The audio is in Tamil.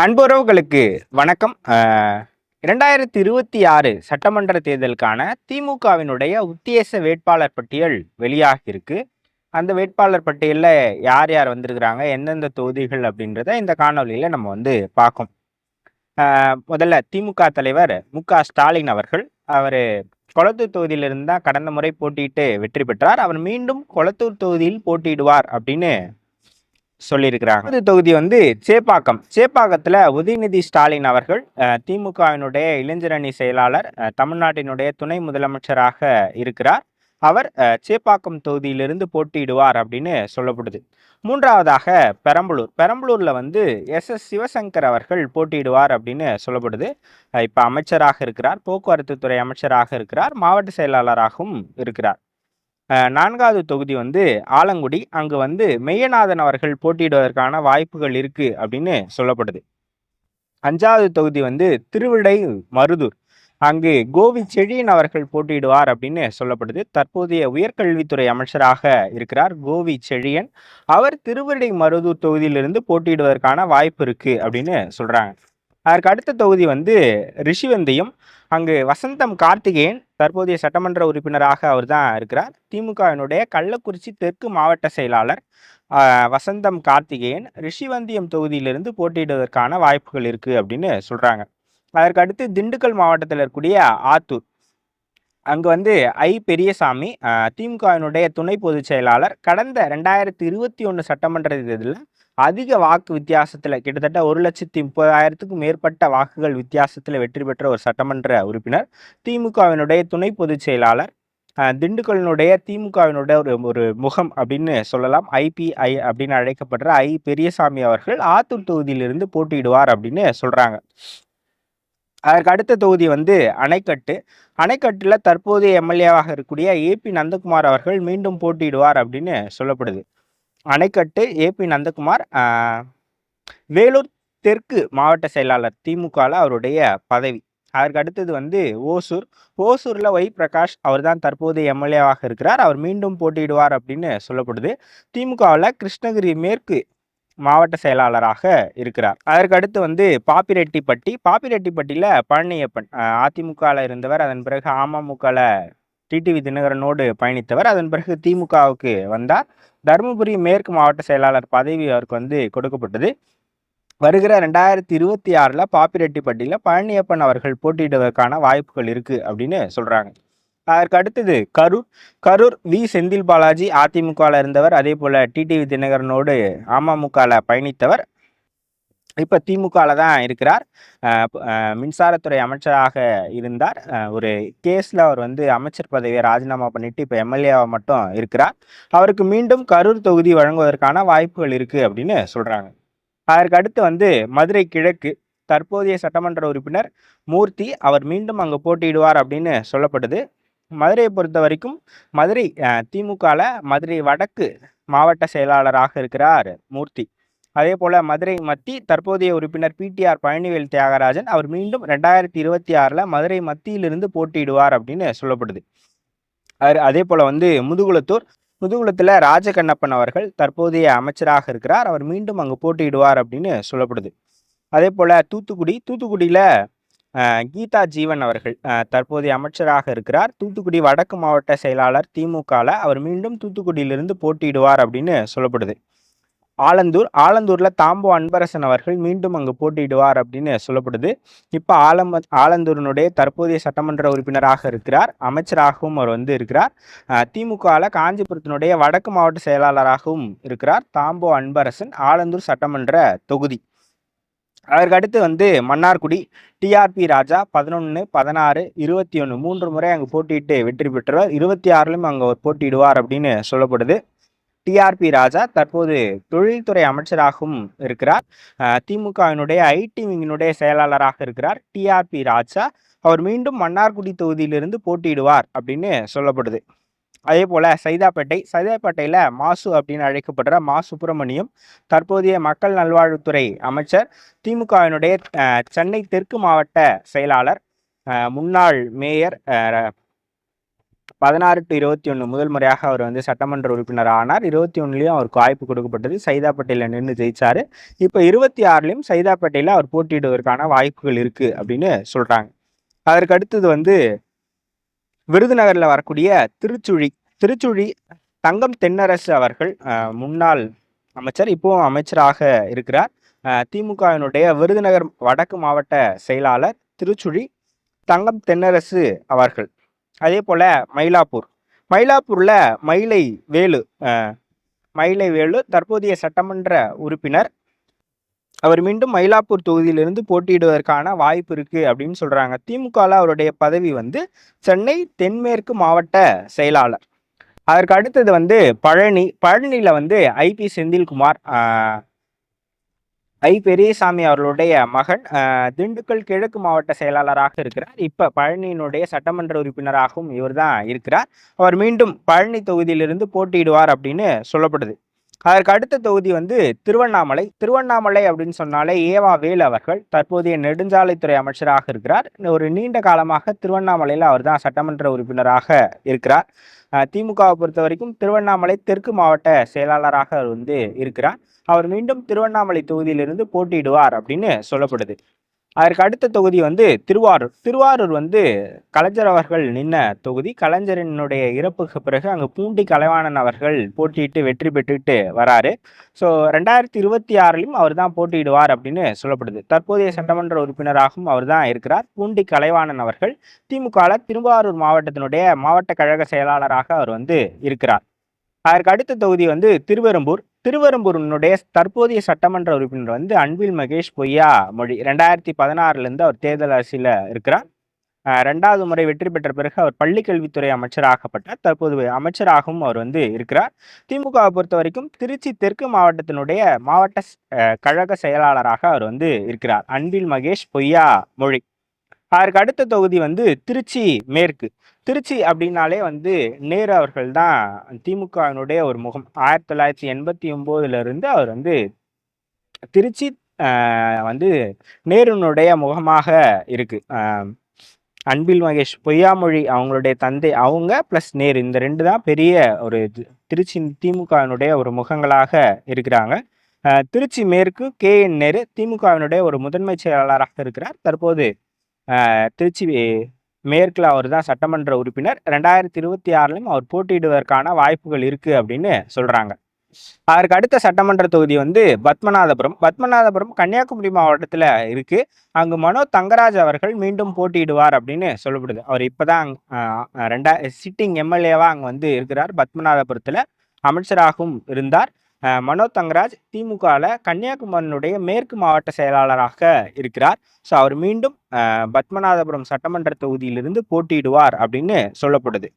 அன்புறவுகளுக்கு வணக்கம். இரண்டாயிரத்தி இருபத்தி ஆறு சட்டமன்ற தேர்தலுக்கான திமுகவினுடைய உத்தேச வேட்பாளர் பட்டியல் வெளியாகியிருக்கு. அந்த வேட்பாளர் பட்டியலில் யார் யார் வந்திருக்கிறாங்க எந்தெந்த தொகுதிகள் அப்படின்றத இந்த காணொலியில் நம்ம வந்து பார்க்கும். முதல்ல திமுக தலைவர் மு க ஸ்டாலின் அவர்கள் அவர் கொளத்தூர் தொகுதியிலிருந்து தான் கடந்த முறை போட்டியிட்டு வெற்றி பெற்றார். அவர் மீண்டும் கொளத்தூர் தொகுதியில் போட்டியிடுவார் அப்படின்னு சொல்லியிருக்கிறாங்க. இந்த தொகுதி வந்து சேப்பாக்கம். சேப்பாக்கத்தில் உதயநிதி ஸ்டாலின் அவர்கள் திமுகவினுடைய இளைஞரணி செயலாளர் தமிழ்நாட்டினுடைய துணை முதலமைச்சராக இருக்கிறார். அவர் சேப்பாக்கம் தொகுதியிலிருந்து போட்டியிடுவார் அப்படின்னு சொல்லப்படுது. மூன்றாவதாக பெரம்பலூர். பெரம்பலூரில் வந்து எஸ். எஸ். சிவசங்கர் அவர்கள் போட்டியிடுவார் அப்படின்னு சொல்லப்படுது. இப்போ அமைச்சராக இருக்கிறார். போக்குவரத்து துறை அமைச்சராக இருக்கிறார். மாவட்ட செயலாளராகவும் இருக்கிறார். நான்காவது தொகுதி வந்து ஆலங்குடி. அங்கு வந்து மெய்யநாதன் அவர்கள் போட்டியிடுவதற்கான வாய்ப்புகள் இருக்கு அப்படின்னு சொல்லப்படுது. அஞ்சாவது தொகுதி வந்து திருவிடை மருதூர். அங்கு கோவி செழியன் அவர்கள் போட்டியிடுவார் அப்படின்னு சொல்லப்படுது. தற்போதைய உயர்கல்வித்துறை அமைச்சராக இருக்கிறார் கோவி செழியன். அவர் திருவிடை மருதூர் தொகுதியிலிருந்து போட்டியிடுவதற்கான வாய்ப்பு இருக்கு அப்படின்னு சொல்றாங்க. அதற்கு அடுத்த தொகுதி வந்து ரிஷிவந்தியம் அங்கு வசந்தம் கார்த்திகேயன் தற்போதைய சட்டமன்ற உறுப்பினராக அவர் தான் இருக்கிறார். திமுகவினுடைய கள்ளக்குறிச்சி தெற்கு மாவட்ட செயலாளர் வசந்தம் கார்த்திகேயன் ரிஷிவந்தியம் தொகுதியிலிருந்து போட்டியிடுவதற்கான வாய்ப்புகள் இருக்குது அப்படின்னு சொல்கிறாங்க அதற்கு அடுத்து திண்டுக்கல் மாவட்டத்தில் இருக்கக்கூடிய ஆத்தூர். அங்கு வந்து ஐ பெரியசாமி திமுகவினுடைய துணை பொதுச் செயலாளர் கடந்த ரெண்டாயிரத்தி இருபத்தி ஒன்று சட்டமன்ற தேர்தலில் அதிக வாக்கு வித்தியாசத்தில் கிட்டத்தட்ட ஒரு லட்சத்தி முப்பதாயிரத்துக்கும் மேற்பட்ட வாக்குகள் வித்தியாசத்தில் வெற்றி பெற்ற ஒரு சட்டமன்ற உறுப்பினர் திமுகவினுடைய துணை பொதுச் செயலாளர் திண்டுக்கல்லினுடைய திமுகவினுடைய ஒரு ஒரு முகம் அப்படின்னு சொல்லலாம். ஐபிஐ அப்படின்னு அழைக்கப்படுற ஐ பெரியசாமி அவர்கள் ஆத்தூர் தொகுதியிலிருந்து போட்டியிடுவார் அப்படின்னு சொல்கிறாங்க அதற்கு அடுத்த தொகுதி வந்து அணைக்கட்டு. அணைக்கட்டில் தற்போதைய எம்எல்ஏவாக இருக்கக்கூடிய ஏபி நந்தகுமார் அவர்கள் மீண்டும் போட்டியிடுவார் அப்படின்னு சொல்லப்படுது. அணைக்கட்டு ஏபி நந்தகுமார் வேலூர் தெற்கு மாவட்ட செயலாளர் திமுகவில் அவருடைய பதவி. அதற்கு அடுத்தது வந்து ஓசூர். ஓசூரில் ஒய் பிரகாஷ் அவர் தான் தற்போது எம்எல்ஏவாக இருக்கிறார். அவர் மீண்டும் போட்டியிடுவார் அப்படின்னு சொல்லப்படுது. திமுகவில் கிருஷ்ணகிரி மேற்கு மாவட்ட செயலாளராக இருக்கிறார். அதற்கு அடுத்து வந்து பாப்பிரெட்டிப்பட்டி. பாப்பிரெட்டிப்பட்டியில் பழனியப்பன் அதிமுகவில் இருந்தவர். அதன் பிறகு அமமுகவில் டிடிவி தினகரனோடு பயணித்தவர். அதன் பிறகு திமுகவுக்கு வந்தார். தருமபுரி மேற்கு மாவட்ட செயலாளர் பதவி அவருக்கு வந்து கொடுக்கப்பட்டது. வருகிற ரெண்டாயிரத்தி இருபத்தி ஆறில் பாப்பிரெட்டிப்பட்டியில் பழனியப்பன் அவர்கள் போட்டியிடுவதற்கான வாய்ப்புகள் இருக்குது அப்படின்னு சொல்கிறாங்க அதற்கு அடுத்தது கரூர். கரூர் வி. செந்தில் பாலாஜி அதிமுகவில் இருந்தவர். அதே போல் டிடிவி தினகரனோடு அமமுகவில் பயணித்தவர். இப்போ திமுகவில் தான் இருக்கிறார். மின்சாரத்துறை அமைச்சராக இருந்தார். ஒரு கேஸில் அவர் வந்து அமைச்சர் பதவியை ராஜினாமா பண்ணிட்டு இப்போ எம்எல்ஏவாக மட்டும் இருக்கிறார். அவருக்கு மீண்டும் கரூர் தொகுதி வழங்குவதற்கான வாய்ப்புகள் இருக்கு அப்படின்னு சொல்றாங்க. அதற்கு அடுத்து வந்து மதுரை கிழக்கு தற்போதைய சட்டமன்ற உறுப்பினர் மூர்த்தி அவர் மீண்டும் அங்கு போட்டியிடுவார் அப்படின்னு சொல்லப்படுது. மதுரையை பொறுத்த வரைக்கும் மதுரை திமுகவில் மதுரை வடக்கு மாவட்ட செயலாளராக இருக்கிறார் மூர்த்தி. அதே போல மதுரை மத்தி தற்போதைய உறுப்பினர் பிடிஆர் பழனிவேல் தியாகராஜன் அவர் மீண்டும் ரெண்டாயிரத்தி இருபத்தி ஆறில் மதுரை மத்தியிலிருந்து போட்டியிடுவார் அப்படின்னு சொல்லப்படுது. அவர் அதே போல வந்து முதுகுளத்தூர் முதுகுளத்தில் ராஜகண்ணப்பன் அவர்கள் தற்போதைய அமைச்சராக இருக்கிறார். அவர் மீண்டும் அங்கு போட்டியிடுவார் அப்படின்னு சொல்லப்படுது. அதே போல தூத்துக்குடி தூத்துக்குடியில் கீதா ஜீவன் அவர்கள் தற்போதைய அமைச்சராக இருக்கிறார். தூத்துக்குடி வடக்கு மாவட்ட செயலாளர் திமுகவில் அவர் மீண்டும் தூத்துக்குடியிலிருந்து போட்டியிடுவார் அப்படின்னு சொல்லப்படுது. ஆலந்தூர். ஆலந்தூரில் தாம்போ அன்பரசன் அவர்கள் மீண்டும் அங்கு போட்டியிடுவார் அப்படின்னு சொல்லப்படுது. இப்போ ஆலம் ஆலந்தூரினுடைய தற்போதைய சட்டமன்ற உறுப்பினராக இருக்கிறார். அமைச்சராகவும் அவர் வந்து இருக்கிறார். திமுகவில் காஞ்சிபுரத்தினுடைய வடக்கு மாவட்ட செயலாளராகவும் இருக்கிறார் தாம்போ அன்பரசன் ஆலந்தூர் சட்டமன்ற தொகுதி. அதற்கு அடுத்து வந்து மன்னார்குடி டிஆர்பி ராஜா பதினொன்று பதினாறு இருபத்தி ஒன்று மூன்று முறை அங்கே போட்டியிட்டு வெற்றி பெற்றவர். இருபத்தி ஆறுலையும் அங்கே போட்டியிடுவார் அப்படின்னு சொல்லப்படுது. டிஆர்பி ராஜா தற்போது தொழில்துறை அமைச்சராகவும் இருக்கிறார். திமுகவினுடைய ஐடி விங்கினுடைய செயலாளராக இருக்கிறார். டிஆர்பி ராஜா அவர் மீண்டும் மன்னார்குடி தொகுதியிலிருந்து போட்டியிடுவார் அப்படின்னு சொல்லப்படுது. அதே போல சைதாப்பேட்டை சைதாப்பேட்டையில் மாசு அப்படின்னு அழைக்கப்படுற மா சுப்பிரமணியம் தற்போதைய மக்கள் நல்வாழ்வுத்துறை அமைச்சர் திமுகவினுடைய சென்னை தெற்கு மாவட்ட செயலாளர் முன்னாள் மேயர் பதினாறு டு இருபத்தி ஒன்று முதல் முறையாக அவர் வந்து சட்டமன்ற உறுப்பினர் ஆனார். இருபத்தி ஒன்றுலையும் அவருக்கு வாய்ப்பு கொடுக்கப்பட்டது. சைதாப்பேட்டையில் நின்று ஜெயிச்சார். இப்போ இருபத்தி ஆறுலையும் சைதாப்பேட்டையில் அவர் போட்டியிடுவதற்கான வாய்ப்புகள் இருக்குது அப்படின்னு சொல்கிறாங்க அதற்கு அடுத்தது வந்து விருதுநகரில் வரக்கூடிய திருச்சுழி திருச்சுழி தங்கம் தென்னரசு அவர்கள் முன்னாள் அமைச்சர் இப்போவும் அமைச்சராக இருக்கிறார். திமுகவினுடைய விருதுநகர் வடக்கு மாவட்ட செயலாளர் திருச்சுழி தங்கம் தென்னரசு அவர்கள். அதே போல் மயிலாப்பூர். மயிலாப்பூரில் மயிலை வேலு மயிலை வேலு தற்போதைய சட்டமன்ற உறுப்பினர். அவர் மீண்டும் மயிலாப்பூர் தொகுதியிலிருந்து போட்டியிடுவதற்கான வாய்ப்பு இருக்குது அப்படின்னு சொல்கிறாங்க திமுகவில் அவருடைய பதவி வந்து சென்னை தென்மேற்கு மாவட்ட செயலாளர். அதற்கு அடுத்தது வந்து பழனி பழனியில் வந்து ஐபி செந்தில்குமார் ஐ பெரியசாமி அவர்களுடைய மகன் திண்டுக்கல் கிழக்கு மாவட்ட செயலாளராக இருக்கிறார். இப்ப பழனியினுடைய சட்டமன்ற உறுப்பினராகவும் இவர் தான் இருக்கிறார். அவர் மீண்டும் பழனி தொகுதியிலிருந்து போட்டியிடுவார் அப்படின்னு சொல்லப்படுது. அதற்கு அடுத்த தொகுதி வந்து திருவண்ணாமலை. திருவண்ணாமலை அப்படின்னு சொன்னாலே ஏவா வேல் அவர்கள் தற்போதைய நெடுஞ்சாலைத்துறை அமைச்சராக இருக்கிறார். ஒரு நீண்ட காலமாக திருவண்ணாமலையில் அவர் தான் சட்டமன்ற உறுப்பினராக இருக்கிறார். திமுகவை பொறுத்த வரைக்கும் திருவண்ணாமலை தெற்கு மாவட்ட செயலாளராக அவர் வந்து இருக்கிறார். அவர் மீண்டும் திருவண்ணாமலை தொகுதியிலிருந்து போட்டியிடுவார் அப்படின்னு சொல்லப்படுது. அதற்கு அடுத்த தொகுதி வந்து திருவாரூர். திருவாரூர் வந்து கலைஞர் அவர்கள் நின்ன தொகுதி. கலைஞரினுடைய இறப்புக்கு பிறகு அங்கே பூண்டி கலைவாணன் அவர்கள் போட்டியிட்டு வெற்றி பெற்றுட்டு வராரு. ஸோ ரெண்டாயிரத்தி இருபத்தி ஆறிலும் அவர் தான் போட்டியிடுவார் அப்படின்னு சொல்லப்படுது. தற்போதைய சட்டமன்ற உறுப்பினராகவும் அவர் தான் இருக்கிறார். பூண்டி கலைவாணன் அவர்கள் திமுக திருவாரூர் மாவட்டத்தினுடைய மாவட்ட கழக செயலாளராக அவர் வந்து இருக்கிறார். அதற்கு அடுத்த தொகுதி வந்து திருவெரும்பூர் திருவெரும்பூரினுடைய தற்போதைய சட்டமன்ற உறுப்பினர் வந்து அன்பில் மகேஷ் பொய்யா மொழி. ரெண்டாயிரத்தி பதினாறுலேருந்து அவர் தேர்தல் அரசியல இருக்கிறார். ரெண்டாவது முறை வெற்றி பெற்ற பிறகு அவர் பள்ளிக்கல்வித்துறை அமைச்சராகப்பட்டார். தற்போது அமைச்சராகவும் அவர் வந்து இருக்கிறார். திமுகவை பொறுத்த வரைக்கும் திருச்சி தெற்கு மாவட்டத்தினுடைய மாவட்ட கழக செயலாளராக அவர் வந்து இருக்கிறார். அன்பில் மகேஷ் பொய்யா மொழி. அதற்கு அடுத்த தொகுதி வந்து திருச்சி மேற்கு. திருச்சி அப்படின்னாலே வந்து நேரு அவர்கள் தான் திமுகவினுடைய ஒரு முகம். ஆயிரத்தி தொள்ளாயிரத்தி எண்பத்தி ஒம்போதுலேருந்து அவர் வந்து திருச்சி வந்து நேருனுடைய முகமாக இருக்கு. அன்பில் மகேஷ் பொய்யாமொழி அவங்களுடைய தந்தை அவங்க ப்ளஸ் நேரு. இந்த ரெண்டு தான் பெரிய ஒரு திருச்சி திமுகவினுடைய ஒரு முகங்களாக இருக்கிறாங்க. திருச்சி மேற்கு கே என் நேரு திமுகவினுடைய ஒரு முதன்மை செயலாளராக இருக்கிறார். தற்போது திருச்சி மேற்கில் அவர் தான் சட்டமன்ற உறுப்பினர். ரெண்டாயிரத்தி இருபத்தி ஆறுலையும் அவர் போட்டியிடுவதற்கான வாய்ப்புகள் இருக்குது அப்படின்னு சொல்கிறாங்க அதற்கு அடுத்த சட்டமன்ற தொகுதி வந்து பத்மநாதபுரம். பத்மநாதபுரம் கன்னியாகுமரி மாவட்டத்தில் இருக்குது அங்கு மனோ தங்கராஜ் அவர்கள் மீண்டும் போட்டியிடுவார் அப்படின்னு சொல்லப்படுது. அவர் இப்போ தான் ரெண்டா சிட்டிங் எம்எல்ஏவாக அங்கே வந்து இருக்கிறார். பத்மநாதபுரத்தில் அமைச்சராகவும் இருந்தார். மனோ தங்கராஜ் திமுகவில் கன்னியாகுமரினுடைய மேற்கு மாவட்ட செயலாளராக இருக்கிறார். ஸோ அவர் மீண்டும் பத்மநாதபுரம் சட்டமன்ற தொகுதியிலிருந்து போட்டியிடுவார் அப்படின்னு சொல்லப்படுது.